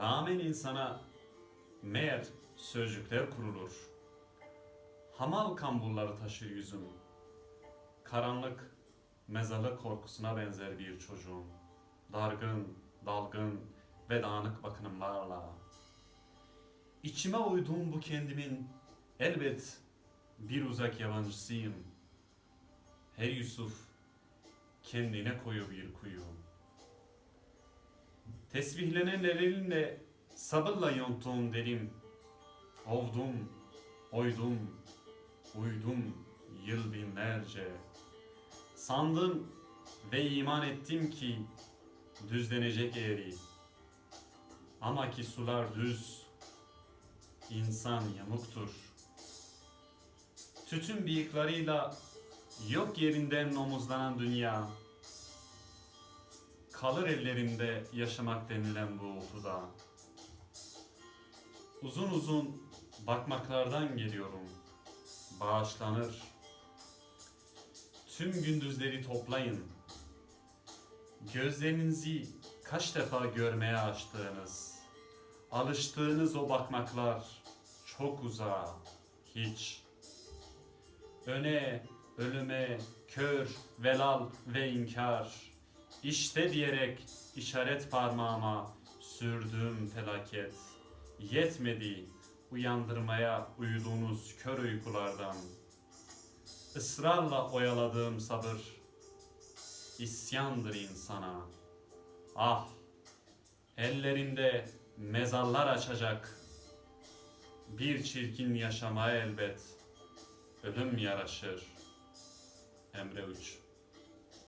Rağmen insana meğer sözcükler kurulur. Hamal kamburları taşır yüzüm. Karanlık, mezarlık korkusuna benzer bir çocuğum. Dargın, dalgın ve dağınık bakınımlarla. İçime uyduğum bu kendimin elbet bir uzak yabancısıyım. Her Yusuf kendine koyu bir kuyu. Tesbihlenen elinle sabırla yonttuğum derim. Ovdum, oydum, uydum yıl binlerce. Sandım ve iman ettim ki düzlenecek eğri. Ama ki sular düz, insan yamuktur. Tütün bıyıklarıyla yok yerinden omuzlanan dünya, kalır ellerimde yaşamak denilen bu uğultuda. Uzun uzun bakmaklardan geliyorum, bağışlanır. Tüm gündüzleri toplayın. Gözlerinizi kaç defa görmeye açtığınız, alıştığınız o bakmaklar çok uzağa, hiç. Öne, ölüme, kör, velal ve inkar. İşte diyerek işaret parmağıma sürdüğüm felaket. Yetmedi uyandırmaya uyuduğunuz kör uykulardan. Israrla oyaladığım sabır isyandır insana. Ah, ellerinde mezarlar açacak. Bir çirkin yaşamaya elbet ölüm yaraşır. Emre Uç